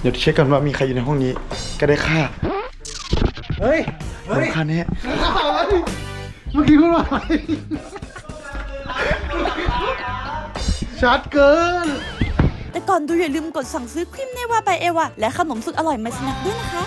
เดี๋ยวเช็คกันว่ามีใครอยู่ในห้องนี้ ก็ได้ฆ่าเฮ้ย เฮ้ยฆ่าแน่เมื่อกี้พูดว่าอะไรชัดเกิน แต่ก่อนดูอย่าลืมกดสั่งซื้อครีมเนว่าใบเอวาและขนมสุดอร่อยมาสนักด้วยนะคะ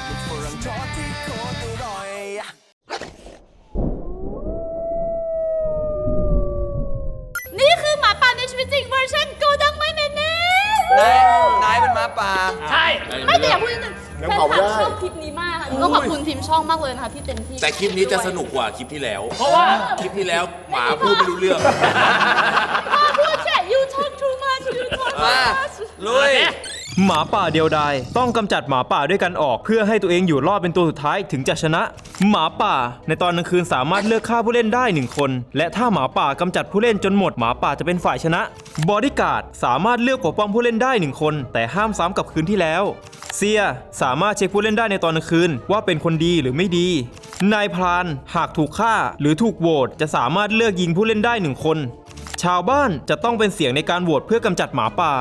ป็นหมาป่าใช่ ไม่แต่อย่าพูดนิดนึงแฟนคลับชอบคลิปนี้มากค่ะก็ขอบคุณทีมช่องมากเลยนะคะที่เต็มที่แต่คลิปนี้จะสนุกกว่าคลิปที่แล้ว เพราะว่าคลิปที่แล้วหมาพูดไม่รู้เรื่องมาพูดแค่ you talk too much you talk too มา much ลุย หมาป่าเดียวดายต้องกำจัดหมาป่าด้วยกันออก เพื่อให้ตัวเองอยู่รอดเป็นตัวสุดท้ายถึงจะชนะ หมาป่า ในตอนกลางคืนสามารถเลือกฆ่าผู้เล่นได้หนึ่งคน และถ้าหมาป่ากำจัดผู้เล่นจนหมดหมาป่าจะเป็นฝ่ายชนะ บอดี้การ์ดสามารถเลือกปกป้องผู้เล่นได้หนึ่งคน แต่ห้ามซ้ำกับคืนที่แล้วเซียสามารถเช็คผู้เล่นได้ในตอนกลางคืน ว่าเป็นคนดีหรือไม่ดีนายพรานหากถูกฆ่าหรือถูกโหวตจะสามารถเลือกยิงผู้เล่นได้หนึ่งคน ชาวบ้านจะต้องเป็นเสียงในการโหวตเพื่อกำจัดหมาป่า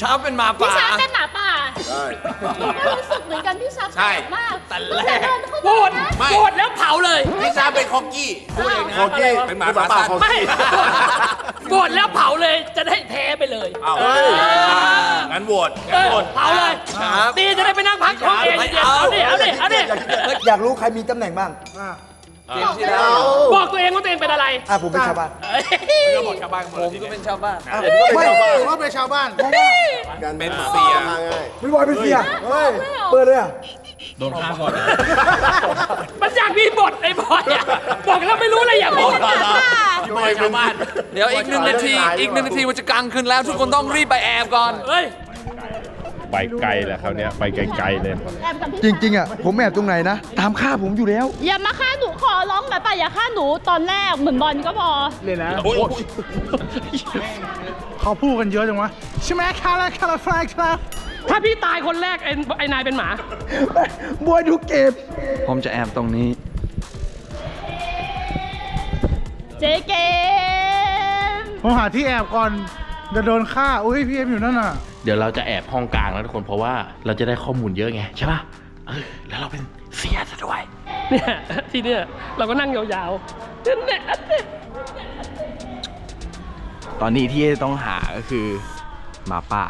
ชาเป็นหมาป่าชาเป็นหมาป่าใช่รู้สึกเหมือนกันพี่ชาใช่มากแต่แรก ตั้งต่เดินเข้าโหวมาตนะ ไม่โหวตแล้วเผาเลยพี่ชาเป็นคอกกี้พูดเองนะ คอกกี้เป็นหมาป่าสั้นไม่โหวตแล้วเผาเลยจะได้แพ้ไปเลยเอางั้นโหวตเองั้นอโหวตเผาเลยครับ ดีจะได้ไปนั่งพักท้องเองเดี๋ยวเอาดิเอาดิเอาดิอยากรู้ใครมีตำแหน่งบ้าง เกมที่แล้วบอกตัวเองว่าตัวเองเป็นอะไรอะผมเป็นชาวบ้านก็หมดชาวบ้านหมดผเลมยทีก็เนี้ยเป็นชาวบ้านไม่ผมว่าเป็นชาวบ้านเพราะว่าเป็นเสียพี่บอยเป็นเสียเฮ้ยเปิดเลยอะมันอยากมีบทไอ้บอยอะบอกแล้วไม่รู้อะไรอย่างบอกพี่บอยชาวบ้านเดี๋ยวอีกหนึ่งนาทีอีกหนึ่งนาทีมันจะกลางคืนแล้วทุกคนต้องรีบไปแอบก่อนเฮ้ย ไปไกลแหละคราวเนี้ยไปไกลๆเลย แอบกับพี่จริง ๆ อะ ผมแอบตรงไหนนะ ตามฆ่าผมอยู่แล้ว อย่ามาฆ่าหนูขอร้องหมาป่าอย่าฆ่าหนูตอนแรกเหมือนบอลก็พอ เลยนะเขาพูดกันเยอะจังวะใช่ไหมคาราคาราฟลายครับถ้าพี่ตายคนแรกไอ้ไอ้นายเป็นหมา บวยดูเกมผมจะแอบตรงนี้ เจ๊เกมผมหาที่แอบก่อนจะโดนฆ่า อุ้ยพี่เอ็มอยู่นั่นน่ะเดี๋ยวเราจะแอบห้องกลางแล้วทุกคนเพราะว่าเราจะได้ข้อมูลเยอะไงใช่ป่ะเออแล้วเราเป็นเสียซะด้วย เนี่ยทีเนี้ยเราก็นั่งยาวๆนั่นแหละตอนนี้ที่ต้องหาก็คือหมาป่า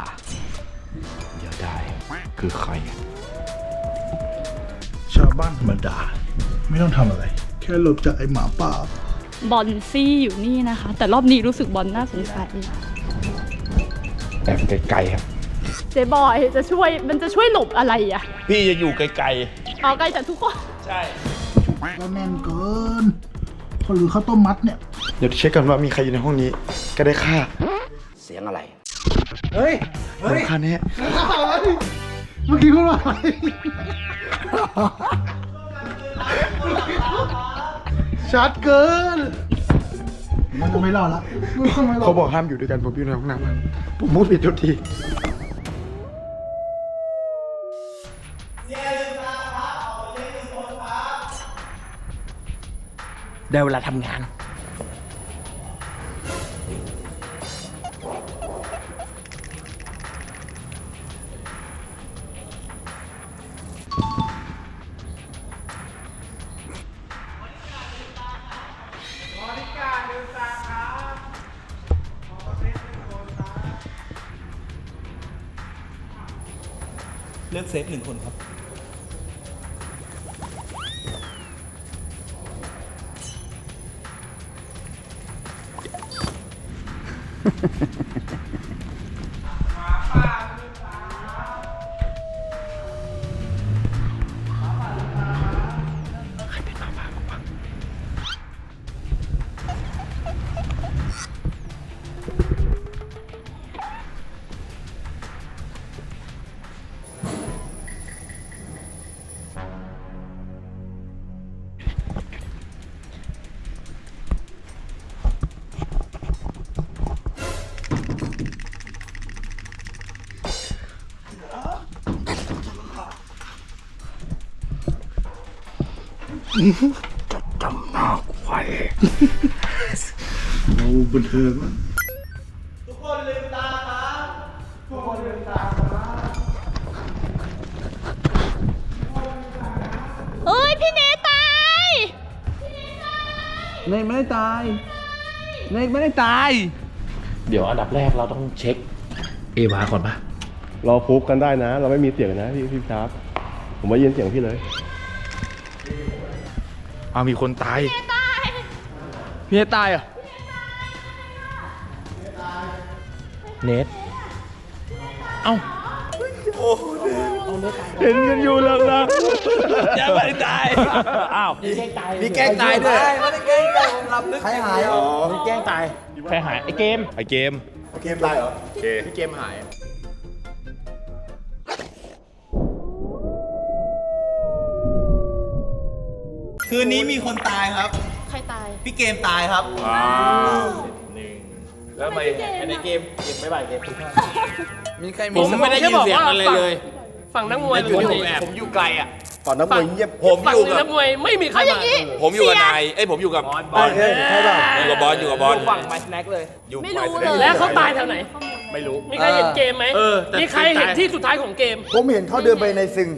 เดี๋ยวได้คือใคร ชาวบ้านธรรมดา ไม่ต้องทำอะไร แค่หลบจากไอหมาป่า บอลซี่อยู่นี่นะคะ แต่รอบนี้รู้สึกบอลน่าสงสัย แอบไกลๆครับ เจ๊บอยจะช่วยมันจะช่วยหลบอะไรอะพี่จะอยู่ไกลเอาใกล้จากทุกคนก็แน่นเกินเขาหรือข้าวต้มมัดเนี่ย เดี๋ยวเช็คกันว่ามีใครอยู่ในห้องนี้ก็ได้ฆ่าเสียงอะไร เฮ้ยผเฮ้มยฆ่าแน่เมื่อกี้พูดว่าอะไรชัดเกิน มันจะไม่รอดละมันไม่รอเขาดบอกห้ามอยู่ด้วยกันผมอยู่ในห้องน้ำผมพูดผิดทุกที ได้เวลาทำงาน หนึ่งคนครับ จำหน้ากูไว้โอ้บันเทิงเฮ้ย พี่เนตายเนยไม่ได้ตายเนยไม่ได้ตาย เดี๋ยวอันดับแรกเราต้องเช็ค เอวาก่อนปะเราฟุกกันได้นะ เราไม่มีเสียงนะพี่พี่ชาร์ปผมไม่ยินเสียงพี่เลย เอามีคนตาย พี่เนยตายเหรอเนทเอ้าเห็นกันอยู่แล้วนะยังไม่ตาย อ้าวมีแกล้งตายด้วยใครหายไอเกมไอเกมเกมตายเหรอโอเคพี่เกมหาย คืนนี้มีคนตายครับ ใครตาย พี่เกมตายครับแล้วไปในเกมมีใครผมไม่ได้ยินเสียงอะไรเลย ฝั่งนักมวยอยู่ที่หผมแอบผมอยู่ไกลอะก่อนน้ำมวยเงียบผมฝั่องยู่หนึ่งกับนักมวยไม่มีใครเอาอมาย่างนี้ผมอยู่กับเสีนายเอ้ยผมอยู่กับบอลใช่ใช่ป่ะอยู่กับบอลอยู่กับบอลฝั่งไมสแน็คเลยอยู่ไม่ไปรู้แสดเลงยแล้วเขาตายแถวไหน ไม่รู้มีใครเห็นเกมไหมเออแต่มีใครเห็นที่สุดท้ายของเกม ผมเห็นเขาเดินไปในซึง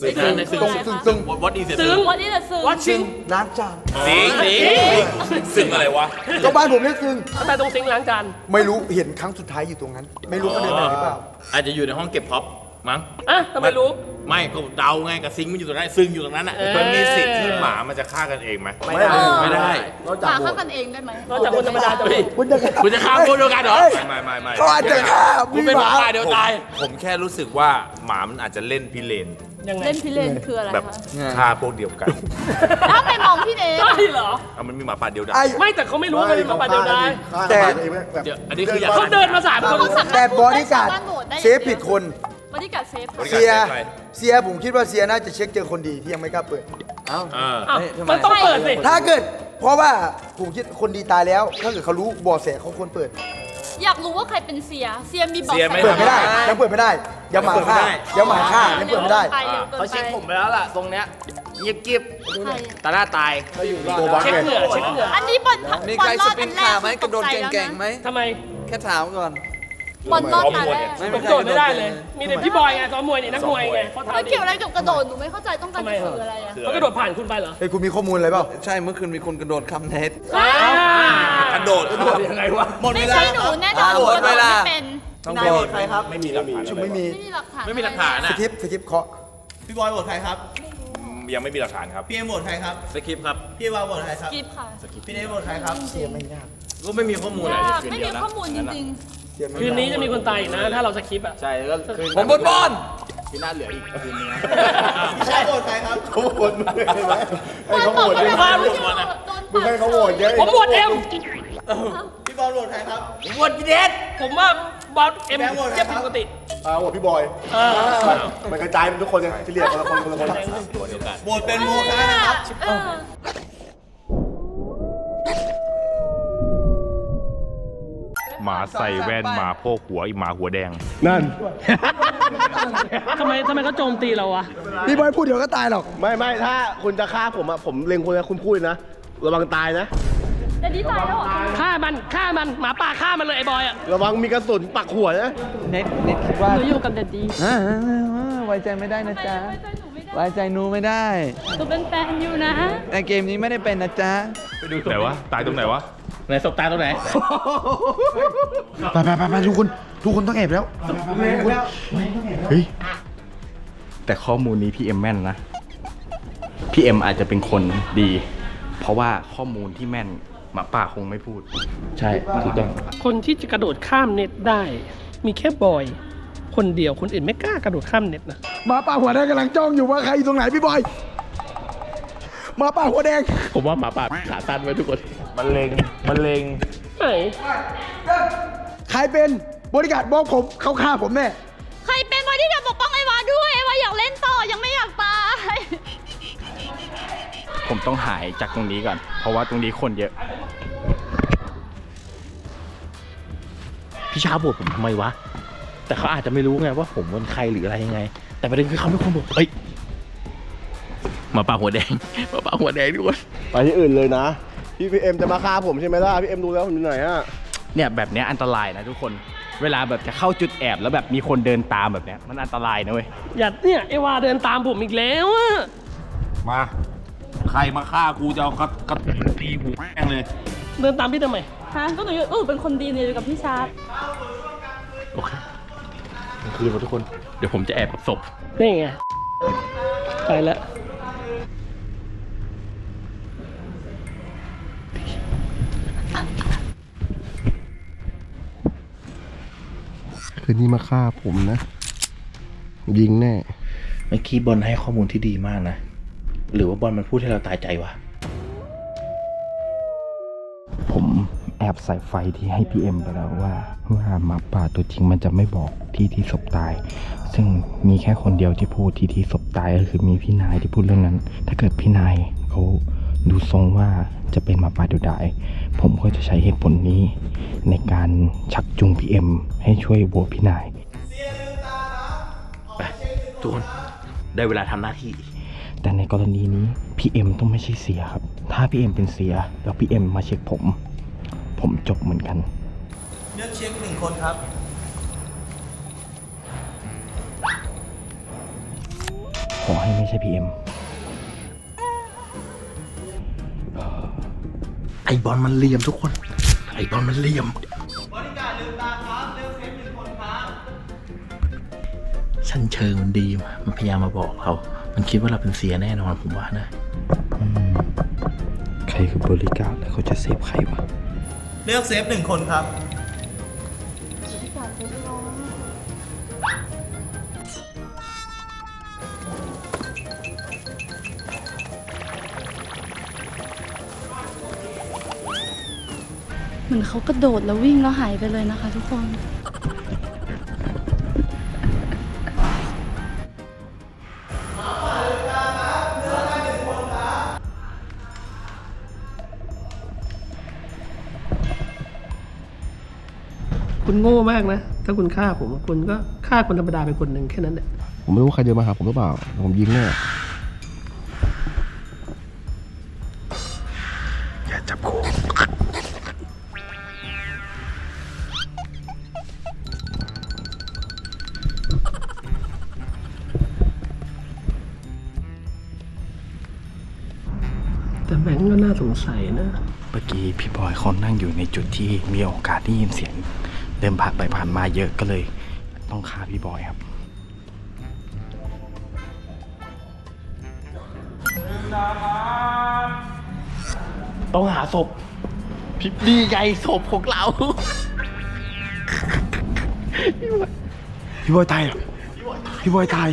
ซึ่งในซึ่งตรงซึงซึงวัดดีเสร็จซึ้งวันนี้จะซื้อวัดชิงล้างจานสิงสิงซึ่งอะไรวะ ก็บ้านผมเรียกซึงทำไมตรงซิงค์ล้างจานไม่รู้เห็นครั้งสุดท้ายอยู่ตรงนั้น ไม่รู้เขาเดินไปไหนหรือเปล่า อาจจะอยู่ในห้องเก็บพ็อปมั้งอะทำไมรู้ ไม่ก็เดาไงกับซิงค์มันอยู่ตรงนั้นซึ่งอยู่ตรงนั้นอะเออมันมีสิทธิ์ที่หมามันจะฆ่ากันเองไหมไม่ได้ ไม่ได้หมาเข้ากันเองได้ไหมนอกจากคนธรรมดาจะมีคุณจะคุณจะฆ่าคนเดียวกันเหรอฮ้ยไม่ไม่ไม่เขาอาจจะฆ่าคุณพี่เป็นหหมามาป่าเดียวตาย ผมแค่รู้สึกว่าหมามันอาจจะเล่นพิเรน ยังไงเล่นพิเรนคืออะไรแบบคะฆ่าพวกเดียวกันอ้าวไปมองพี่เนตใช่เหรอ เอามันมีหมาป่าเดียวดายไอ้ไม่แต่เขาไม่รู้เลยมาป่าเดียวดาย แต่ เดี๋ยวอันนี้คืออยาก เขาเดินมาสามคนแต่บอดี้การ์ดเซฟผิดคนบอดี้การ์ดเซฟเสียเสียผมคิดว่าเสียน่าจะเช็คเจอคนดีที่ยังไม่กล้าเปิด เอออ้าวมันต้องเปิดสิ ถ้าเกิด เพราะว่าผมคิดคนดีตายแล้ว ถ้าเกิดเขารู้เบอแสเขาควรเปิด อยากรู้ว่าใครเป็นเสีย เสียมีบอกเสียไม่เปิดไม่ได้ยังเปิดไม่ได้ยังหมาฆ่ายังหมาฆ่ายังเปิดไม่ได้เขาเช็คผมไปแล้วล่ะตรงเนี้ยเงียบกิบใครตาหน้าตายตัวบักเช็คไงเหงื่อเช็คเหงื่ออันนี้บอลมีบอใครลรสอดปริอันนแรขากไหมกระโดดตใจแล้วเก่งๆไหมทำไมแค่ถามก่อน บอลรอดตาแรกไม่ผมีมใครโดดไม่ได้เลย มีแต่พี่บอยไงซ้อมมวยนี่นักมวยไงเขาแล้วทำเกี่ยวอะไรกับกระโดดหนูไม่เข้าใจต้องการทำไมจะเหรอสื่ออะไรอะเขากระโดดผ่านคุณไปเหรอเฮ้ยคุณมีข้อมูลอะไรเปล่าใช่เมื่อคืนมีคนกระโดดคำเน็ตอ่ากระโดดยังไงวะหมดเวไม่ลาใช่หนูแน่นอนหนูหมดกระโดเวดลาไม่เป็นต้องนายโหวตใครครับ ไม่มีหลักฐานไม่มีไม่มีหลักฐานไม่มีหลักฐานสอะคริปต์สคริปต์เคาะพี่บอยโหวตใครครับยังไม่มีหลักฐานครับพี่เอ็มโหวตใครครับสคริปต์ครับพี่วาโหวตใครครับกิฟค่ะพี่เนทโหวตใครครับก็ไม่มีข้อมูลอะไรยากคืนไม่เดีมียวนะข้อมูลจริง คืนนี้จะมีคนตายอีกนะ ถ้าเราสคริปต์อะ ใช่แล้วคืนผมบนบอลที่หน้าเหลืออีกคืนนึงนะพี่ชายโหวตใครครับเขาโหวตมึงเห็นไหมๆให้เขาโหวตไม่ด้วยได้มึโดนงให้เขาโหวตเยอะผมบวชเอ็มพี่บอลโหวตใครครับบวชพี่เดชผมว่าบอลเอ็มแบงค์โหวตใครเจ็บครัผิดบปกติอ่าโหวตพี่บอยเออมันกระจายเป็นทุกคนไงเฉลี่ยคนละคนคนละคนโหวตเป็นโมฆะนะครับ หมาใส่แว่นหมาโพกหัวอีหมาหัวแดง นั่น ทำไมทำไมเขาโจมตีเราวะ พี่บอยพูดเดี๋ยวก็ตายหรอก ไม่ไม่ถ้าคุณจะฆ่าผมอะผมเล็งคุณนะคุณพูดนะ ระวังตายนะ แต่ดีตายแล้วเหรอ ฆ่ามัน ฆ่ามัน หมาป่าฆ่ามันเลยไอ้บอยอะระวังมีกระสุนปักหัวนะ เน็ตเน็ตคิดว่าหนูอยู่กับเดดดีอ่าไว้ใจไม่ได้นะจ๊ะไว้ใจหนู ไม่ได้ไว้ใจหนูไม่ได้หนูเป็นแฟนอยู่นะในเกมนี้ไม่ได้เป็นนะจ๊ะไหนวะ ตายตรงไหนวะ ไหนศพตายตรงไหน ไปไปไปไปทุกคนทุกคนต้องแอบแล้วไปไปไปทุกคนเฮ้ยแต่ข้อมูลนี้พี่เอ็มแม่นนะ พี่เอ็มอาจจะเป็นคนดี เพราะว่าข้อมูลที่แม่นหมาป่าคงไม่พูด ใช่ ถูกต้อง คนที่จะกระโดดข้ามเน็ตได้ มีแค่บอย คนเดียวคนอื่นไม่กล้ากระโดดข้ามเน็ตนะหมาป่าหัวแดงกำลังจ้องอยู่ว่าใครอยู่ตรงไหนพี่บอยหมาป่าหัวแดงผมว่าหมาป่าขาสั้นไว้ทุกคนมันเลงมันเลงไหนใครเป็นบริการบอกผมเขาฆ่าผมแน่ใครเป็นบอดี้การ์ดปกป้องไอวาด้วยไอวาอยากเล่นต่อยังไม่อยากตายผมต้องหายจากตรงนี้ก่อน เพราะว่าตรงนี้คนเยอะ พี่ช้าบวชผมทำไมวะ แต่เขาอาจจะไม่รู้ไงว่าผมเป็นใครหรืออะไรยังไง แต่ประเด็นคือเขาไม่ควรบอกเอ้ยหมาป่าหัวแดงหมาป่าหัวแดงทุกคนไปที่อื่นเลยนะพี่พีเอ็มจะมาฆ่าผมใช่ไหมล่ะพี่เอ็มดูแล้วผมอยู่ไหนอะเนี่ยแบบเนี้ยอันตรายนะทุกคน เวลาแบบจะเข้าจุดแอบแล้วแบบมีคนเดินตามแบบเนี้ยมันอันตรายนะเว้ย อย่าเนี่ยเอวาเดินตามผมอีกแล้วอะมา ใครมาฆ่ากูจะเอากระกระตีหูแม่งเลย เดินตามพี่ทำไมฮะก็หนูอยู่เออเป็นคนดีเนี่ยอยู่กับพี่ชาร์ปโอเค กลางคืนมาทุกคน เดี๋ยวผมจะแอบกับศพ นี่ไง ไปแล้วคืนนี้มาฆ่าผมนะ ยิงแน่ เมื่อกี้บอลให้ข้อมูลที่ดีมากนะ หรือว่าบอลมันพูดให้เราตายใจวะ แอบใส่ไฟที่ให้พี่เอ็มไปแล้วว่าว่าหมาป่าตัวจริงมันจะไม่บอกที่ที่ศพตาย ซึ่งมีแค่คนเดียวที่พูดที่ที่ศพตายก็คือมีพี่นายที่พูดเรื่องนั้น ถ้าเกิดพี่นายเขาดูทรงว่าจะเป็นหมาป่าดุดาย ผมก็จะใช้เหตุผลนี้ ในการชักจูงพี่เอ็มให้ช่วยโหวตพี่นายไปทุกคนได้เวลาทำหน้าที่ แต่ในกรณีนี้พี่เอ็มต้องไม่ใช่เสียครับ ถ้าพี่เอ็มเป็นเสียแล้วพี่เอ็มมาเช็คผม ผมจบเหมือนกัน เลือกเช็คหนึ่งคนครับ ขอให้ไม่ใช่พี่เอ็มไอบอลมันเหลี่ยมทุกคน ไอบอลมันเหลี่ยม บริการลืมตาครับเลือกเช็คหนึ่งคนครับชั้นเชิงมันดีมามันพยายามมาบอกเรามันคิดว่าเราเป็นเสียแน่นอนผมว่านะ ใครคือบริการแล้วเขาจะเซฟใครวะ เลือกเซฟหนึ่งคนครับ เหมือนเขากระโดดแล้ววิ่งแล้วหายไปเลยนะคะทุกคน โง่มากนะ ถ้าคุณฆ่าผมคุณก็ฆ่าคนธรรมดาไปคนหนึ่งแค่นั้นแหละผมไม่รู้ว่าใครเดินมาหาผมหรือเปล่าผมยิงแน่อย่าจับกูแต่แบงก์ก็น่าสงสัยนะ เมื่อกี้พี่บอยเขานั่งอยู่ในจุดที่มีโอกาสได้ยินเสียง เดินผ่านไปผ่านมาเยอะก็เลย ต้องฆ่าพี่บอยครับต้องหาศพพี่ดีไงศพของเรา พี่บอยตายเหรอพี่บอยตาย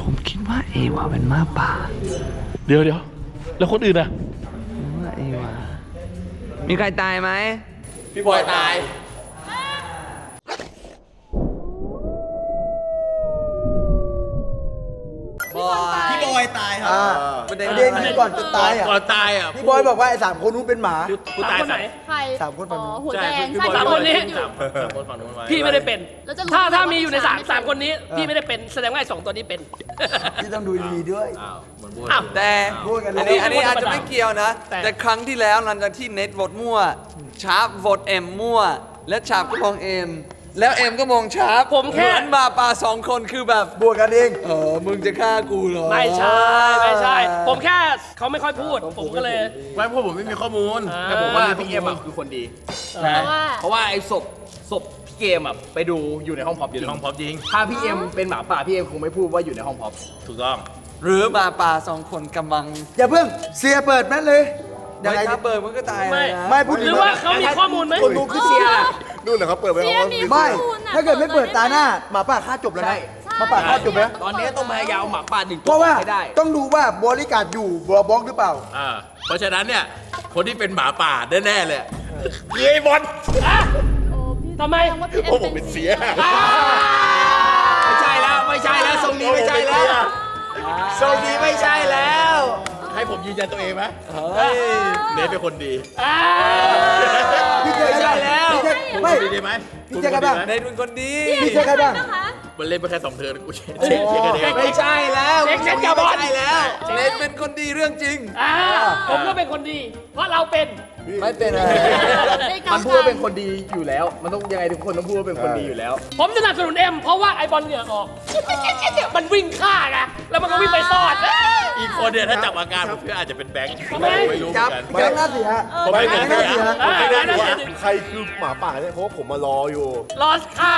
ผมคิดว่าเอวาเป็นหมาป่าเดี๋ยวเดี๋ยวแล้วคนอื่นอะว่าเอวามีใครตายไหมพี่บอยตาย อยตายครับประเด็น ประเด็นคือก่อนจะตายอะก่อนตายอะพี่บอยบอกว่าไอ้สามคนนู้นเป็นหมา กูตายคนไหน ใครสามคนฝั่งนู้นหัวแดงพี่ใช่บอยสามคนนี้ อยู่สามคนฝั่งนู้นไว้พี่ไม่ได้เป็น แล้วจะรู้ถ้าได้ไงถ้าว่ามีอยู่ในผู้สาชามยไม่สามเป็นคนนี้ พี่ไม่ได้เป็น แสดงว่าไอ้สองตัวนี้เป็น พี่ต้องดูดีๆด้วย อ้าวแต่ พูดกันเลยอันนี้อันนี้อาจจะไม่เกี่ยวนะ แต่ แต่ครั้งที่แล้วหลังจากที่เน็ตโหวตมั่ว ชาร์ปโหวตเอ็มมั่ว และชาร์ปก็มองเอ็ม แล้วเอ็มก็มองชาร์ปผมแค่ เหมือนมาปาสองคนคือแบบ บวกกันเองเออ มึงจะฆ่ากูเหรอไม่ใช่ ไม่ใช่ ผมแค่เขาไม่ค่อยพูด ผมก็เลย ไม่เพราะผมไม่มีข้อมูล อ่า แต่ผมว่าพี่เอ็มอะคือคนดีเพราะว่า เพราะว่าไอ้ศพศพพี่เกมอะไปดูอยู่ในห้องพอปอยู่ในห้องพอปจริง ถ้าพี่เอ็มเป็นหมาป่าพี่เอ็มคงไม่พูดว่าอยู่ในห้องพอปถูกต้อง หรือมาปาสองคนกำลังอย่าเพิ่งเสียเปิดแม่นเลย ยังไม่ไงถ้าเบิร์มันก็ตายเลไม่ยนะไม่พูดหถึรืงอว่าเขามีข้อมูลไหมคนดูคือเสียนู่นเหรอเขาเปิดไว้เสียเขามีไม่ข้อมูลน่ะถ้าเกิดไม่เปิดตาหน้าหมาป่าฆ่าจบแล้วนะหมาป่าฆ่าจบแล้วตอนนี้ต้องพยายามเอาหมาป่าหนึ่งเพตัวราะว่าให้ได้ต้องดูว่าบริการอยู่บล็อกหรือเปล่าอ่าเพราะฉะนั้นเนี่ยคนที่เป็นหมาป่าแน่ๆเลยเย้ยบอลโอ้พี่ทำไมแสดงว่าพี่เอ็มโอ้ผมเป็นเสียไม่ใช่แล้วไม่ใช่แล้วทรงนี้ไม่ใช่แล้วทรงนี้ไม่ใช่แล้ว ให้ผมยืนยันตัวเองไหมเนทเป็นคนดีพี่เจอไม่ใครใช่แล้วพี่เจอไม่ดีดีไหมพี่เจอใครบ้างเน็ตเป็นคนดีพี่เจอใครบ้างนะคะมันเล่นไปแค่สองเทิร์นกูเช็คเช็คเช็คกันเองไม่ใช่แล้วเช็คเช็คอย่าบอลไม่ใช่แล้วเนทเป็นคนดีเรื่องจริงอ่าผมก็เป็นคนดี เพราะเราเป็น ไม่เป็นอะไรมันพูดว่าเป็นคนดีอยู่แล้ว มันต้องยังไงทุกคนต้องพูดว่าเป็นคนดีอยู่แล้ว ผมสนับสนุนเอ็มเพราะว่าไอบอลเหงื่อออก มันวิ่งฆ่าไงแล้วมันก็วิ่งไปซ่อนอีกคนเนี่ยถ้าจับอาการผมเพื่ออาจจะเป็นแบงค์ทำไมไม่รู้เหมืครัอบนกันแบงค์หน้าเสียผมไม่แบเป็นงค์หน้าเสียอ่าไม่ได้นั่นว่าสิใครคือหมาป่าเนี่ยเพราะว่าผมมารออยู่ลอสฆ่า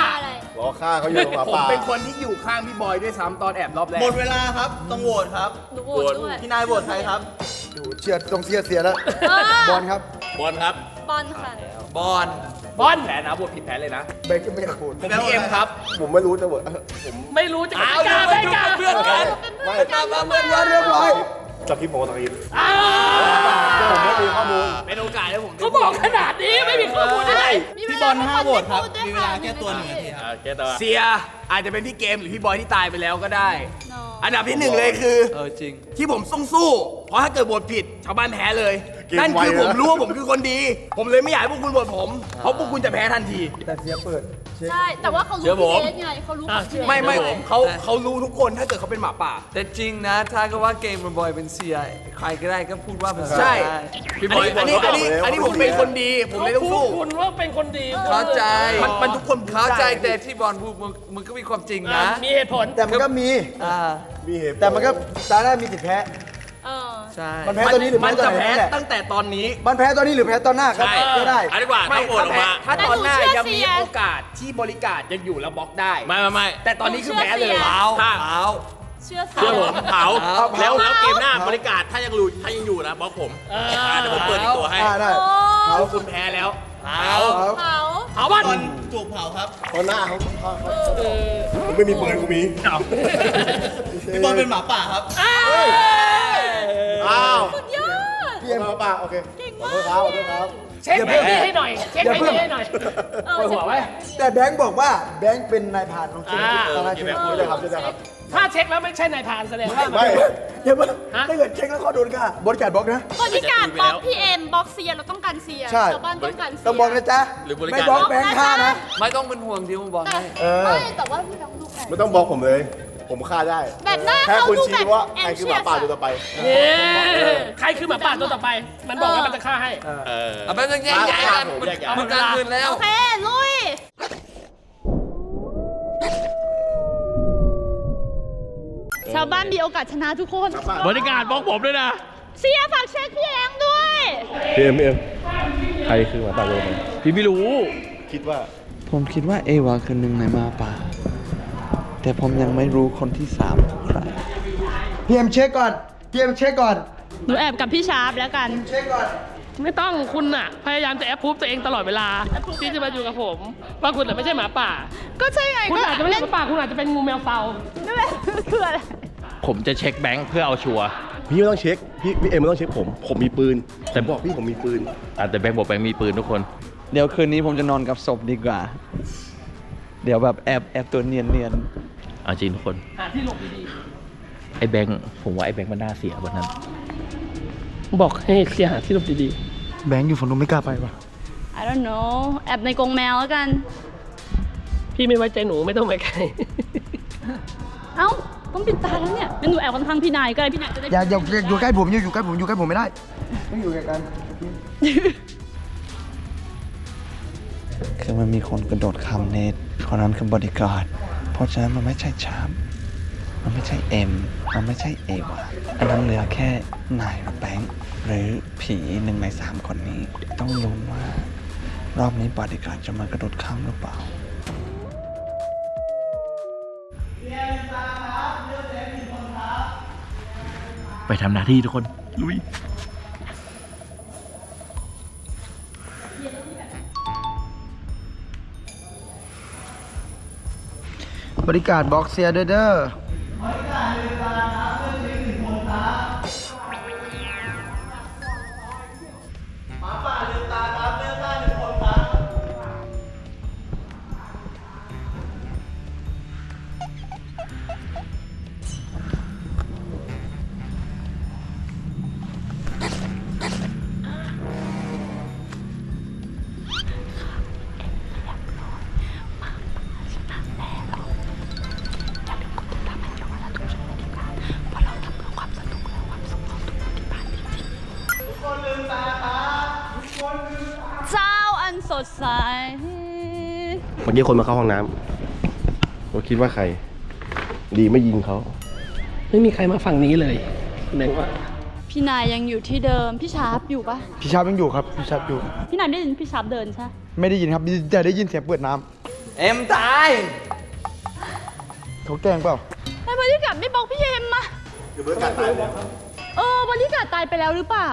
รอฆ่าเขาอยู่หมาผมป่าเป็นคนที่อยู่ข้างพี่บอยด้วยซ้ำตอนแอบรอบแรกหมดเวลาครับต้องโหวตครับหนูโหวตด้วยพี่นายโหวตใครครับอยู่เชียร์ตรงเชียร์เสียแล้วเออบอลครับ บอลครับ บอลค่ะ บอลบอลแพ้นะบทผิดแพ้เลยนะแบงค์ก็ไม่อยากพูดผมพี่เอ็มครับ ผมไม่รู้จะโหวตเออผมไม่รู้จะกล้าไม่กล้าเพื่อนกันไม่มามาเพื่อนยอดเรียบร้อยจากที่ผมจากที่อ่าผมไม่มีข้อมูลเป็นโอกาสให้ผมเขาบอกขนาดนี้ไม่มีข้อมูลอะไรพี่บอลห้าโหวตครับมีเวลาแค่ตัวหนึ่งนาทีครับอ่าแกตัวเสียอาจจะเป็นพี่เกมหรือพี่บอยที่ตายไปแล้วก็ได้ No อันดับที่หนึ่งเลยคือเออจริง ที่ผมต้องสู้เพราะถ้าเกิดบทผิดชาวบ้านแพ้เลย เกมนั่นคือไวนะผมรู้ว่าผมคือคนดี ผมเลยไม่อยากให้พวกคุณบทผม เพราะพวกคุณจะแพ้ทันที แต่เสียเปิด ใช่ แต่ว่าเขารู้เชื่อผม พี่เอสไงเขารู้พี่เอสไม่ไม่เขาเขารู้ทุกคนถ้าเกิดเขาเป็นหมาป่า แต่จริงนะ ถ้าก็ว่าเกมบอยเป็นเสียใครก็ได้ก็พูดว่าเป็นเสียใช่ ได้พี่บอยอันนี้อันนี้อันนี้ผมเป็นคนดี ผมเลยต้องพูดสู้ คุณว่าเป็นคนดีเข้าใจมันมันทุกคนพูดเข้าใจได้แต่ที่บอลพูดมึงมึงก็มีความจริงอ่านะมีเหตุผลแต่มันก็มี อ่า มีเหตุแต่มันก็ตาได้มีสิทธิ์แพ้เออ ใช่ มันแพ้ตัวนี้หรือมัแพ้นตัวจะไหนแพ้นี่แหละตั้งแต่ตอนนี้ มันแพ้ตัวนี้หรือแพ้ตัวหน้าครับก็ได้ อันดีกว่าถ้าโหวตออกมา ถ้าตอนหน้าแต่หนูเชื่อยังมีเสีย โอกาสที่บริการยังอยู่แล้วบล็อกได้ ไม่ไม่ไม่แต่ตอนนี้คือแพ้เลยเชื่อเสียถ้าเท้าเชื่อเชื่อผมเผาเอาเผาแล้วแล้วเกมหน้าบริการถ้ายังรู้ถ้ายังอยู่นะบล็อกผมอ่าเดี๋ยวผมเปิดอีกตัวให้อ่าได้โอ้เขาคุณแพ้แล้ว เผาครับเผาเอาบอลถูกเผาครับเพราะหน้าเขาเขาผมไม่มีปืนกูมีพี่บอลเป็นหมาป่าครับอ้าวสุดยอด พี่เอ็มหมาป่าโอเคเก่งขอมากโทษครับขอโทษครับ เช็คไอ้นี่ให้หน่อย เช็คไอ้นี่ให้หน่อยเออ ปวดหัวไว้ แต่แบงค์บอกว่าแบงค์เป็นนายผ่านของทีมอ่าทางการทีมไม่ได้ครับไม่ได้ครับ ถ้าเช็คแล้วไม่ใช่นายพรานแสดงว่าไม่เดี๋ยวมาฮะ ถ้าเกิดเช็คแล้วเขาโดนก็บริการบล็อกนะ บริการบล็อกพี่เอ็มบล็อกเซียเราต้องการเซียใช่ ชาวบ้านต้องการเซียต้องบอกนะจ๊ะหรือบริการ ไม่บล็อกแบงค์ฆ่านะ ไม่ต้องเป็นห่วงที่ผมบอกแต่ให้ เออ ไม่แต่ว่าพี่น้องดูแอบไม่ต้องบอกผมเลย ผมฆ่าได้แบบหน้าแค่เขาคุณดูชี้แบบว่าแอใครนคือเชีหยมาสป่าตัวต่อไป เนี่ยใครคือหมาป่าตัวต่อไป มันบอกว่ามันจะฆ่าให้ เออเอาไปต้องแยกย้ายกันแยกย้ายมึงกลางคืนแล้ว โอเค ลุย ชาวบ้านมีโอกาสชนะทุกคนบริการบล็อกผมด้วยนะเซียฝากเช็คพี่เองด้วย พี่เอ็มพี่เอ็มใครคือหมาป่าตัวต่อไปพี่ไม่รู้ คิดว่า ผมคิดว่าเอวาคือหนึ่งในหมาป่า แต่ผมยังไม่รู้คนที่สามคือใคร พี่เอ็มเช็คก่อนพี่เอ็มเช็คก่อนหนูแอบกับพี่ชาร์ปแล้วกัน เช็คก่อน ไม่ต้องคุณน่ะพยายามจะแอปพูฟตัวเองตลอดเวลาที่จะมาอยู่กับผม ว่าคุณน่ะไม่ใช่หมาป่า ก็ใช่ไงคุณก็อาจจะไม่ใช่หมาป่าคุณอาจจะเป็นงูแมวเฝ้านั่นแหละคืออะไรผมจะเช็คแบงค์เพื่อเอาชัวร์พี่ไม่ต้องเช็ค พี่พี่เอ็มไม่ต้องเช็คผม ผมมีปืน แต่บอกพี่ผมมีปืนอะแต่แบงค์บอกแบงค์มีปืนทุกคน เดี๋ยวคืนนี้ผมจะนอนกับศพดีกว่า เดี๋ยวแบบแอบแอบตัวเนียนเนียนเอาจริงทุกคน หาที่หลบดีไอ้แบงค์ผมว่าไอ้แบงค์มันน่าเสียวันนั้นๆบอกให้เสียหาที่หลบดีแบงค์อยู่ฝั่งนู้นไม่กล้าไปว่ะ I don't know แอบในกรงแมวแล้วกัน ๆ พี่ไม่ไว้ใจหนูไม่ต้องไปไกล เอ้า ต้องปิดตาแล้วเนี่ยงั้นหนูแอบกันข้างพี่นายก็ได้พี่นายจะได้อย่าอย่าอย่าอยู่ใกล้ผมอย่าอยู่ใกล้ผมอยู่ใกล้ผมไม่ได้ ต้องอยู่ใกล้กัน คือมันมีคนกระโดดข้ามเนตคนนั้นคือบริการดเพราะฉะนั้นมันไม่ใช่ชามมันไม่ใช่เอ็ม มันไม่ใช่เอวาอันนั้นเหลือแค่นายกับแบงค์หรือผีหนึ่งในสามคนนี้ ต้องลุ้นว่า รอบนี้บริการดจะมากระโดดข้ามหรือเปล่าไปทำหน้าที่ทุกคน ลุย บริการบ็อกเซียเด้อเด้อ ดใส เมื่อกี้คนมาเข้าห้องน้ำเราคิดว่าใคร ดีไม่ยิงเขาไม่มีใครมาฝั่งนี้เลยแสดงว่าพี่นายยังอยู่ที่เดิม พี่ชาร์ปอยู่ปะพี่ชาร์ปยังอยู่ครับพี่ชาร์ปอยู่ พี่นายไม่ได้ยินพี่ชาร์ปเดินใช่ไม่ได้ยินครับแต่ได้ยินเสียงเปิดน้เอ็มตายำเขาแกล้งเปล่าไอ้บริการดไม่บอกพี่เอ็มมาเออบริการดตายไปแล้วหรือเปล่า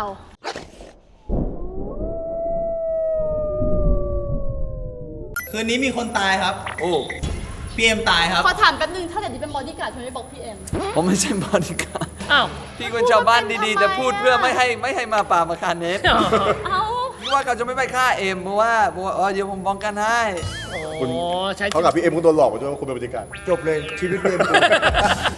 คืนนี้มีคนตายครับ โอ้พี่เอ็มตายครับ ขอถามแป๊บนึง ถ้าแต่นี้เป็นบอดี้การ์ดทำไมไม่บอกพี่เอ็ม ผมไม่ใช่บอดี้การ์ดอ้าว พี่เป็นชาวบ้านดีๆ แต่พูดเพื่อไม่ให้ไม่ให้มาป่ามาคาเนสเอ้า พี่ว่าเขาจะไม่ไปฆ่าเอ็มเพราะว่าเพราะว่าอ๋อเดี๋ยวผมป้องกันให้โอ้ใช้เขากับพี่เอ็มก็โดนหลอกมาด้วยว่าคุณเป็นบริการจบเลยชีวิตเอ็ม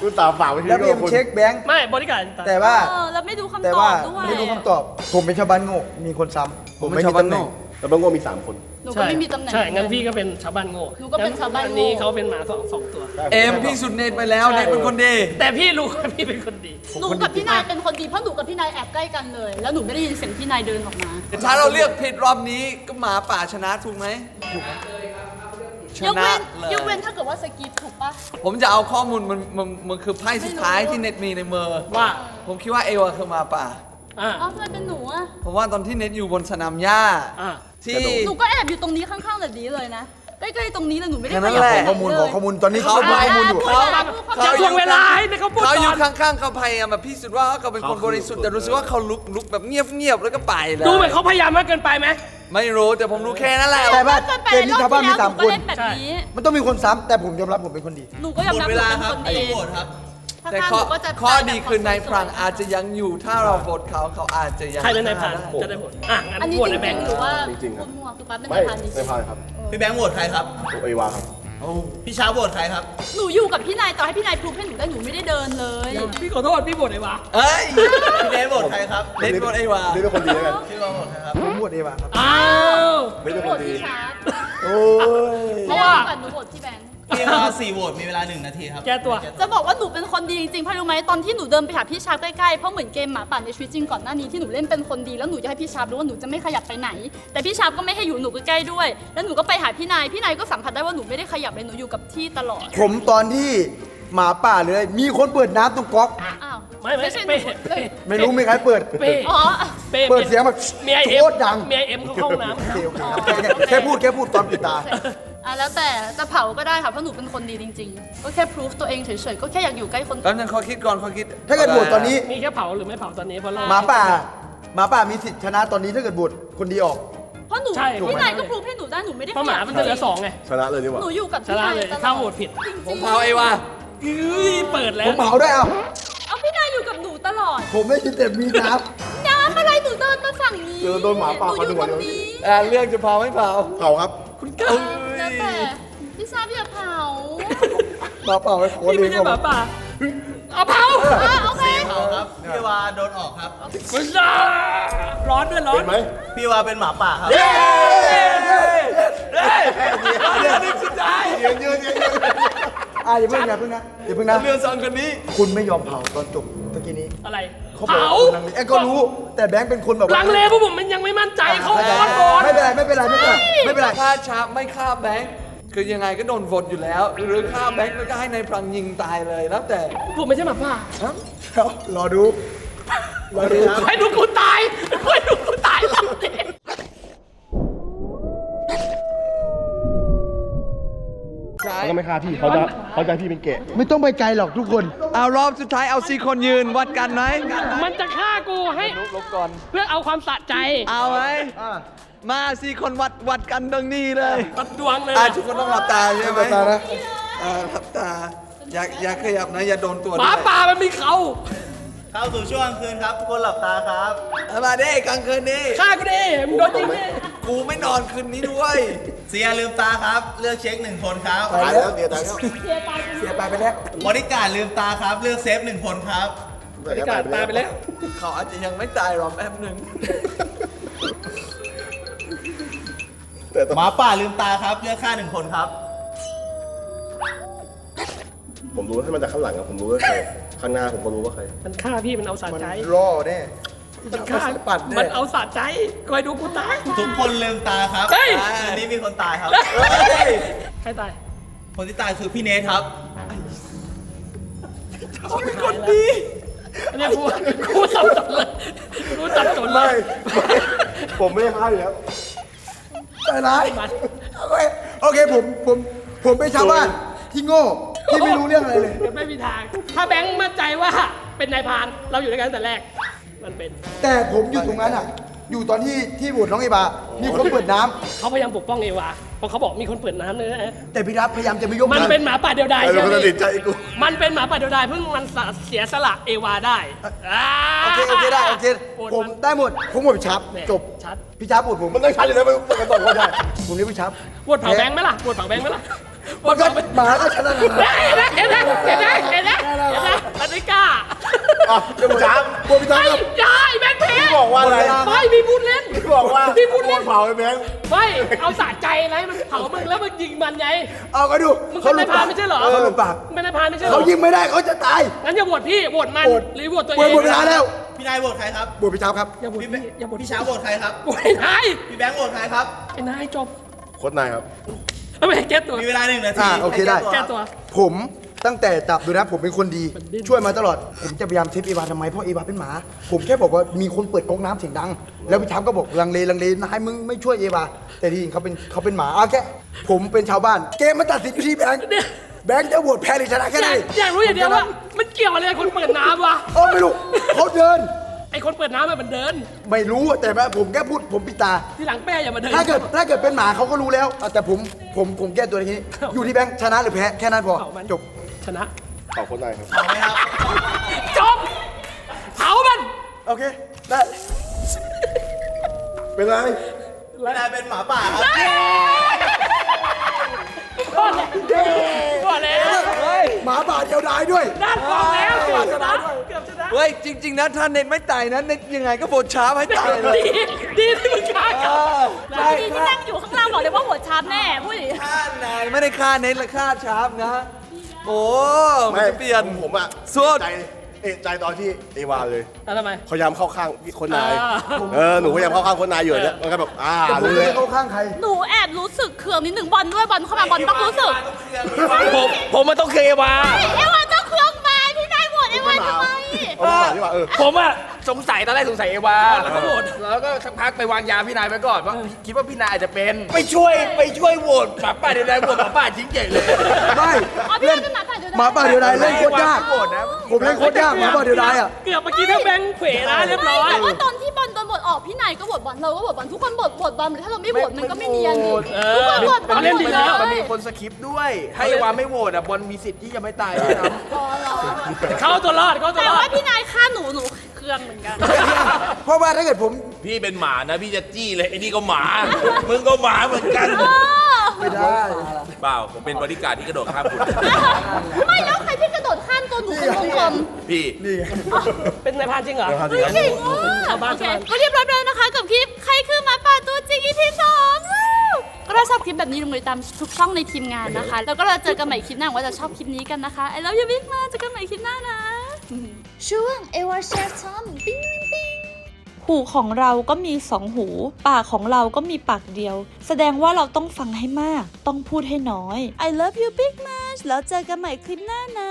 คุณตามฝากไว้ที่แล้วนี่พี่เอ็มคุณเช็คแบงค์ไม่บริการแต่ว่าเออแล้วไม่รู้คำแต่ตอว่าบด้วย ไม่รู้คำตอบ ผมเป็นชาวบ้านโง่มีคนซ้ำผมไม่มีตำแหน่ง แล้วบางโง่มีสามคนหนูก็ไม่มีตำแหน่ง ใช่ งั้นพี่ก็เป็นชาวบ้านโง่หนูก็เป็นชาวบ้านโง่อันนี้เขาเป็นหมาสองสองตัว เอ็มพี่สุดเนตไปแล้วเนตเป็นคนดี แต่พี่รู้ว่าพี่เป็นคนดี หนูกับพี่นายเป็นคนดีเพราะหนูกับพี่นายแอบใกล้กันเลย แล้วหนูไม่ได้ยินเสียงพี่นายเดินออกมาถ้าเราเลือกผิดรอบนี้ก็หมาป่าชนะถูกไหมชยกนะเว้นเลย ยกเว้นถ้าเกิดว่าสกิปถูกปะ ผมจะเอาข้อมูลมันมันมันคือไพ่สุดท้ายที่เน็ตมีในมือว่า ผมคิดว่าเอวาคือหมาป่า อ่า อ้าวทำไมเป็นหนูอะเพราะว่าตอนที่เน็ตอยู่บนสนามหญ้า อ่า ที่ หนูก็แอบอยู่ตรงนี้ข้างๆแบบนี้เลยนะ ใกล้ๆตรงนี้เลยหนูไม่ได้แค่นั้นขยับแหละไปไหนข้อมูลเลยขอข้อมูลตอนนี้เขาเขาข้อมูลอยู่ เขาเขา จะทวงเวลาให้เขาพูดเขาอยู่ก่อนข้างๆเขาพยายามแบบพิสูจน์ว่าเขาเป็นคนบริสุทธิ์แต่รู้สึกว่าเขาลุกลุกแบบเงียบๆแล้วก็ไปเลยดูเหมือนเขาพยายามมากเกินไปไหมไม่รู้แต่ผมรู้แค่นั้นแหละ แต่ว่าเกินไปเกมนี้ชาวบ้านมีสามคนรอบที่แล้วหนูก็เล่นแบบนี้ มันต้องมีคนซ้ำแต่ผมยอมรับผมเป็นคนดี หนูก็ยอมรับหนูเป็นคนดีครับถ้าแต่ข้ามข้อ หนูก็จะข้อดีคือนายพรางอาจจะยังอยู่ถ้าเราโหวตเขาเขาอาจจะยังใครเป็นนายพรานได้ จะได้ผลอะงั้นอันนี้โหวตจในริแบงงค์ๆหรือว่าจริงๆครับคุณมั่วคือปั๊บเป็นไม่นายพรานจริงไม่พลาดครับพี่แบงค์โหวตใครครับเอวาครับ พี่ช้าโหวตใครครับหนูอยู่กับพี่นายต่อให้พี่นายพรูฟให้หนูได้หนูไม่ได้เดินเลยพี่ขอโทษพี่โหวตไอ้วะเอ้ยพี่เนทโหวตใครครับเล่นบทไอ้วานี่เป็นคนดีแล้วกันพี่วาโหวตใครครับ ผมหมดเอวาครับอ้าวไม่เป็นโหควนตดีพี่ชาร์ปโอ้ยเพราะว่า ก่อนหนูโหวตพี่แบงค์ พี่วาสี่โหวตมีเวลาหนึ่งนาทีครับแก้ตัว จะบอกว่าหนูเป็นคนดีจริงๆเพราะรู้ไหมตอนที่หนูเดินไปหาพี่ชาร์ปใกล้ๆ เพราะเหมือนเกมหมาป่าในชีวิตจริงก่อนหน้านี้ที่หนูเล่นเป็นคนดีแล้วหนูจะให้พี่ชาร์ปรู้ว่าหนูจะไม่ขยับไปไหน แต่พี่ชาร์ปก็ไม่ให้อยู่หนูใกล้ๆด้วย แล้วหนูก็ไปหาพี่นายพี่นายก็สัมผัสได้ว่าหนูไม่ได้ขยับเลยหนูอยู่กับที่ตลอด ผมตอนที่หมาป่าเลย มีคนเปิดน้ำตรงก๊อก อ้าวไม่ไม่ใช่หเป้นูเป้ไม่รู้มีใครเปิด เป้อ๋อ เป้เปิดเสียงแบบเมียเอ็มโคตรดัง เมียเอ็มเขาเข้าห้องน้ำ โอเคโอเคครับแค่แค่แค่พูดแค่พูดตอนปิดตา อะแล้วแต่จะเผาก็ได้ค่ะเพราะหนูเป็นคนดีจริง ๆ ก็แค่พรูฟตัวเองเฉยๆก็แค่อยากอยู่ใกล้คนแป๊บนึงขอคิดก่อนขอคิดถ้าเกิดโหวตตอนนี้มีแค่เผาหรือไม่เผาตอนนี้เพราะเรา หมาป่าหมาป่ามีสิทธิ์ชนะตอนนี้ถ้าเกิดโหวตคนดีออก เพราะหนูใช่ พี่นายก็พรูฟให้หนูได้หนูไม่ได้เพราะหมามันจะเหลือสองไง ชนะเลยดีกว่าหนูอยู่กับชพี่นะนายเลยตลอดถ้าโหวตผิด จริงๆผมเผาไอ้วาเฮ้ยเปิดแล้ผว มเผาด้วยเอาเอาพี่นายอยู่กับหนูตลอดผมไม่คิดแต่มีน้น้ำอะไรหนูเดินมาฝั่งนี้เจอโดนหมาป่าหนูอยู่ฟันตหัรวงเดียวนี้ อ่าเรื่องจะเผาไม่เผาเผาครับ คุณเก่าแล้วแต่พี่ชาบอย่าเผาำหมาป่าไปขอพี่เรีไม่ยนใช่หมาป่าเอาเผาอะโอเคเผาครับ พี่วาโดนออกครับ มันร้อนด้วยร้อนเห็นไหมพี่วาเป็นหมาป่าครับ เรื่องนี้สุดท้ายยืนยืนยืนยืนอะอย่าเพิ่งนะเพิ่งนะอย่าเพิ่งนะเรื่องสองคนนี้ คุณไม่ยอมเผาตอนจบเมื่อกี้นี้ อะไร เขาบอกเผาว่าคุณลังเลเอ้ยก็รู้ แต่แบงค์เป็นคนแบบว่าลังเลพวกผมมันยังไม่มั่นใจเขาไม่ก่อนก่อนเป็นไรไม่เป็นไรไม่เป็นไรไม่เป็นไร ถ้าชาร์ปไม่ฆ่าแบงค์คือยังไงก็โดนโหวตอยู่แล้ว หรือฆ่าแบงค์แล้วก็ให้นายพลังยิงตายเลยแล้วแต่ผมไม่ใช่หมาป่าครับรอดูรอดูให้ดูกูตายให้ดูกูตายลังเล เขาก็ไม่ฆ่าพี่เขาจะเขาจะให้พี่เป็นเกะไม่ต้องไปไกลหรอกทุกคน เอารอบสุดท้ายเอาสี่คนยืนวัดกันไหม มันจะฆ่ากูให้ลบก่อนเพื่อเอาความสะใจ เอาไหมมาสี่คนวัดวัดกันตรงนี้เลยตัดดวงเลยอะนะทุกคนต้องหลับตาใช่ไหมหลับตานะอ่าหลับตา อย่าอย่าขยับนะอย่าโดนตัวหด้มาวยป่ามันมีเขา เข้าสู่ช่วงกลางคืนครับทุกคนหลับตาครับเอามาดิกลางคืนนี้ฆ่ากูดิมึงโดนจริงดิกูไม่นอนคืนนี้ด้วย เสียลืมตาครับ เลือกเช็คหนึ่งคนครับไปตายแล้แล้ววเดี๋ยวตายแล้วเสียไปไปแล้วบริการลืมตาครับ เลือกเซฟหนึ่งคนครับบริการตายไปแล้ว เขาอาจจะยังไม่ตายหรอกแป๊บหนึ่งแต่ต้องหมาป่าลืมตาครับ เลือกฆ่าหนึ่งคนครับ ผมรู้ให้มันจากข้างหลังอะผมรู้ว่าใครข้างหน้าผมก็รู้ว่าใคร มันฆ่าพี่มันเอาสะใจรอแน่ มันฆ่ามันเอาสะใจคอยดูกูตาย ทุกคนลืมตาครับเฮ้ย อ่าอันนี้มีคนตายครับใครตายคนที่ตายคือพี่เนทครับ เขาเป็นคนดีเนี่ยกูกูสับสนเลยกูสับสนเลยผมไม่ได้ฆ่าอยู่แล้วใจร้ายโอเคโอเคผมผมผมเป็นชาวบ้านที่โง่ที่ไม่รู้เรื่องอะไรเลยไม่มีทาง ถ้าแบงค์มั่นใจว่าเป็นนายพรานเราอยู่ด้วยกันตั้งแต่แรก มันเป็น แต่ผมอยู่ตรงนั้นอะ อยู่ตอนที่ที่โหวตน้องเอบา มีคนเปิดน้ำเขาพยายามปกป้องเอวาเพราะเขาบอกมีคนเปิดน้ำเลยนะแต่พี่รับพยายามจะไม่ยกมันเป็นหมาป่าเดียวดายไอ้ใช่เราไหมก็ติดใจกูมันเป็นหมาป่าเดียวดายเพิ่งมันเสียสละเอวาได้าโอเคโอเคได้โอเคโหวตผมนได้หมดผมหมดพี่ชับเนี่ยจบชัดพี่ชับโหวตผมมันต้องชัดอยู่แล้วมันมันต้องก็ได้ผมเรียกพี่ชับปวดเผาแบงค์ไหมล่ะปวดเผาแบงค์ไหมล่ะปวมัดนก็เผาแบงค์ หมาก็ชนะเห็นไหมเห็นไหมเห็นไหมเห็นไหมเห็นไหมเห็นไหมมันไม่กล้า อะเดี๋ยวผมถามโหวตพี่ชับไม่ครับยายแบงค์เพพี่บอกว่าอะไรไม่มีพูดเล่นพี่บอกว่าพี่พูดเล่นเผาไอ้แบงค์ไม่เอาสะใจอะไรมันเผามึงแล้วมึงยิงมันไง เอาก็ดูมึงเป็นนายพรานไม่ใช่เหรอเขาหลุดปากเป็นนายพรานไม่ใช่เหรอเขายิงไม่ได้เขาจะตายงั้นอย่าโหวตพี่โหวตมันโหวตหรือโหวตตัวโหวเอตงหมดเวลาแล้วพี่นายโหวตใครครับโหวตพี่ชับครับอย่าโหวตพี่พี่แบอย่าโหวตพี่ช้าโหวตใครครับโหวตไอ้นายพี่แบงค์โหวตใครครับไอ้นายจบโคตรนายครับเอาไปแก้ตัวมีเวลาหนึ่งนาทีอ่าโอเคได้ให้แก้แก้ตัตัววผม ตั้งแต่จับดูนะผมเป็นคนดีมันดิ้นช่วยมาตลอด ผมจะพยายามเซฟเอวาทำไมเพราะเอวาเป็นหมา ผมแค่บอกว่ามีคนเปิดก๊อกน้ำเสียงดัง แล้วพี่ทับก็บอกลังเลลังเลนายมึงไม่ช่วยเอวาแต่ที่จริงเขาเป็นเขาเป็นหมาเอาแค่ผมเป็นชาวบ้าน เกมมันตัดสินอยู่ที่แบงค์แบงค์จะโหวตแพ้หรือชนะแค่อไหนยากอยากรู้อย่างเดียวว่า มันเกี่ยวอะไรกับคนเปิดน้ำวะโอ้ไม่รู้เขาเดิน ไอ้คนเปิดน้ำมันเดิน ไม่รู้แต่ว่าผมแค่พูดผมปิดตา ที่หลังแป้อย่ามาเดิน ถ้าเกิดถ้าเกิดเป็นหมาเขาก็รู้แล้วอะแต่ผมผมผมแก้ตัวในที่นี้ อยู่ที่แบงค์ชนะหรือแพ้แค่นั้นพอเผามัน จบ ชนะเผาโคตรนายครับ เอาไหมครับ จบ เผามัน โอเค ได้ เป็นไรพี่นายเป็นหมาป่าครับก่อนแล้วก่อนแล้วหมาป่าเดียวดายด้วยนั่นบอกแล้วเกือบชนะเกือบชนะ เฮ้ย จริง ๆ นะถ้าเน็ตไม่ตายนะเน็ตยังไงก็โบดช้าให้ตายเลย ดีดีที่มึงฆ่ากันแล้วดีที่นั่งอยู่ข้างล่างบอกเลยว่าหัวชาร์ปแน่พูดดิฆ่านายไม่ได้ฆ่าเน็ตและฆ่าชาร์ปนะ โอ้มันจะเปลี่ยนผมผมอะสุด ใจเอะใจตอนที่เอวาเลยแล้วทำไม พยายามเข้าข้างพี่คนนายอ่า เออหนูพยายามเข้าข้างคนนายอยู่เนี่ยมันก็แบบอ่าแต่ผมรู้ไม่เลยได้เข้าข้างใคร หนูแอบรู้สึกเคืองนิดหนึ่งบอลด้วยบอลเข้ามาบอลต้องรู้สึกผมผมมันต้องเควาเอวาต้องเคืองมาพี่นายโหวตเอวาทำไม เอามาดีกว่าเออ ผมอะสงสัยตอนแรกสงสัยเอวาแล้วก็โหวตแล้วก็สักพักไปวางยาพี่นายไว้ก่อนว่าคิดว่าพี่นายอาจจะเป็นไปช่วยไปช่วยโหวตหมาป่าเดี๋ยวนายโหวตหมาป่าทิ้งใหญ่เลยไม่อ๋อพี่นายเป็นหมาป่าเดียวหมาป่าเดียวดายเล่นโคตรยาก โหวตนะผมเล่นโคตรยากหมาป่าเดียวดายอะเกือบเมื่อกี้ถ้าแบงค์เขวนะเรียบร้อย แต่ว่าตอนที่บอลโดนบทออกพี่นายก็บทบอลเราก็บทบอลทุกคนบทบทบอลหรือถ้าเราไม่บทมันก็ไม่เนียนดิเอทุกอคนบทบอลมันเล่นดีแล้วมันมีคนสคริปต์ด้วย ให้เอวาไม่โหวตอะบอลมีสิทธิ์ที่จะไม่ตายด้วยนะอ๋อเหรอเข้าตัวรอดเข้าตัวแต่รอว่าดพี่นายฆ่าหนูหนูเคืองเหมือนกัน เพราะว่าถ้าเกิดผมพี่เป็นหมานะ พี่จะจี้เลยไอ้นี่ก็หมา มึงก็หมาเหมือนกัน ไม่ได้ เปล่า ผมเป็นบริการดที่กระโดดข้ามคุณ ไม่แล้วใครที่กระโดดข้ามตัวหนูเป็นวงกลมพี่ นี่ไง เป็นนายพรานจริงเหรอ เฮ้ยเก่งอะชาวบ้านโอเคชาวบ้าน ก็เรียบร้อยไปแล้วนะคะ กับคลิปใครคือหมาป่าตัวจริง EP สองวู้ก็ถ้าชอบคลิปแบบนี้ลงเลยตามทุกช่องในทีมงานนะคะ แล้วก็เราเจอกันใหม่คลิปหน้าหวังว่าจะชอบคลิปนี้กันนะคะไอ้แล้วอย่าวิ่งมาเจอกันใหม่คลิปหน้านะ ช่วงเอวาแชร์ทอมปิ้งปิ้งปิ้งหูของเราก็มีสองหู ปากของเราก็มีปากเดียว แสดงว่าเราต้องฟังให้มาก ต้องพูดให้น้อย I love you big much แล้วเจอกันใหม่คลิปหน้านะ